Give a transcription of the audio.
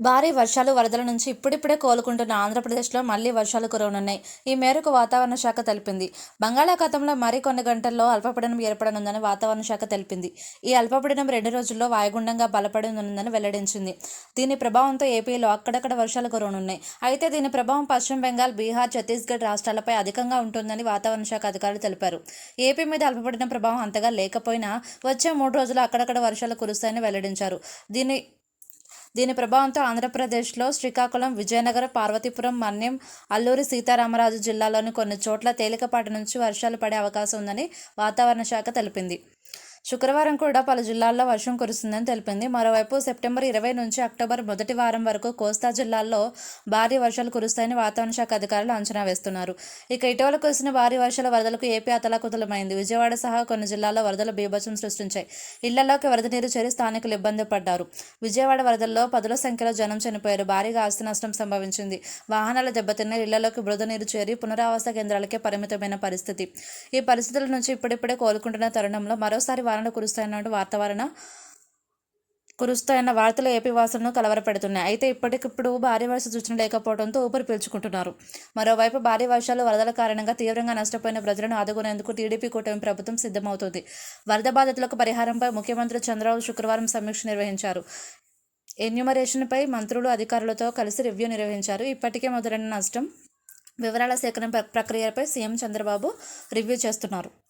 భారీ వర్షాలు వరదల నుంచి ఇప్పుడిప్పుడే కోలుకుంటున్న ఆంధ్రప్రదేశ్లో మళ్ళీ వర్షాలు కురవనున్నాయి. ఈ మేరకు వాతావరణ శాఖ తెలిపింది. బంగాళాఖాతంలో మరికొన్ని గంటల్లో అల్పపీడనం ఏర్పడనుందని వాతావరణ శాఖ తెలిపింది. ఈ అల్పపీడనం రెండు రోజుల్లో వాయుగుండంగా బలపడనుందని వెల్లడించింది. దీని ప్రభావంతో ఏపీలో అక్కడక్కడ వర్షాలు కురవనున్నాయి. అయితే దీని ప్రభావం పశ్చిమ బెంగాల్ బీహార్ ఛత్తీస్గఢ్ రాష్ట్రాలపై అధికంగా ఉంటుందని వాతావరణ శాఖ అధికారులు తెలిపారు. ఏపీ మీద అల్పపీడనం ప్రభావం అంతగా లేకపోయినా వచ్చే మూడు రోజులు అక్కడక్కడ వర్షాలు కురుస్తాయని వెల్లడించారు. దీని దీని ప్రభావంతో ఆంధ్రప్రదేశ్లో శ్రీకాకుళం విజయనగరం పార్వతీపురం మన్యం అల్లూరి సీతారామరాజు జిల్లాలోని కొన్ని చోట్ల తేలికపాటి నుంచి వర్షాలు పడే అవకాశం ఉందని వాతావరణ శాఖ తెలిపింది. శుక్రవారం కూడా పలు జిల్లాల్లో వర్షం కురుస్తుందని తెలిపింది. మరోవైపు సెప్టెంబర్ ఇరవై నుంచి అక్టోబర్ మొదటి వారం వరకు కోస్తా జిల్లాల్లో భారీ వర్షాలు కురుస్తాయని వాతావరణ శాఖ అధికారులు అంచనా వేస్తున్నారు. ఇక ఇటీవల కురిసిన భారీ వర్షాల వరదలకు ఏపీ అతలాకుతలమైంది. విజయవాడ సహా కొన్ని జిల్లాల్లో వరదలు బీభత్సం సృష్టించాయి. ఇళ్ళలోకి వరద నీరు చేరి స్థానికులు ఇబ్బంది పడ్డారు. విజయవాడ వరదల్లో పదుల సంఖ్యలో జనం చనిపోయారు. భారీగా ఆస్తి నష్టం సంభవించింది. వాహనాలు దెబ్బతిన్న ఇళ్ళలోకి బురద నీరు చేరి పునరావాస కేంద్రాలకే పరిమితమైన పరిస్థితి. ఈ పరిస్థితుల నుంచి ఇప్పుడిప్పుడే కోలుకుంటున్న తరుణంలో మరోసారి వానలు కురుస్తాయన్నట్టు వాతావరణ కురుస్తాయన్న వార్తలు ఏపీ వాసులను కలవరపెడుతున్నాయి. అయితే ఇప్పటికిప్పుడు భారీ వర్ష సూచన లేకపోవడంతో ఊపిరి పీల్చుకుంటున్నారు. మరోవైపు భారీ వర్షాలు వరదల కారణంగా తీవ్రంగా నష్టపోయిన ప్రజలను ఆదుకునేందుకు టీడీపీ కూటమి ప్రభుత్వం సిద్ధమవుతుంది. వరద బాధితులకు పరిహారంపై ముఖ్యమంత్రి చంద్రబాబు శుక్రవారం సమీక్ష నిర్వహించారు. ఎన్యూమరేషన్పై మంత్రులు అధికారులతో కలిసి రివ్యూ నిర్వహించారు. ఇప్పటికే మొదలైన నష్టం వివరాల సేకరణ ప్ర- ప్రక్రియపై సీఎం చంద్రబాబు రివ్యూ చేస్తున్నారు.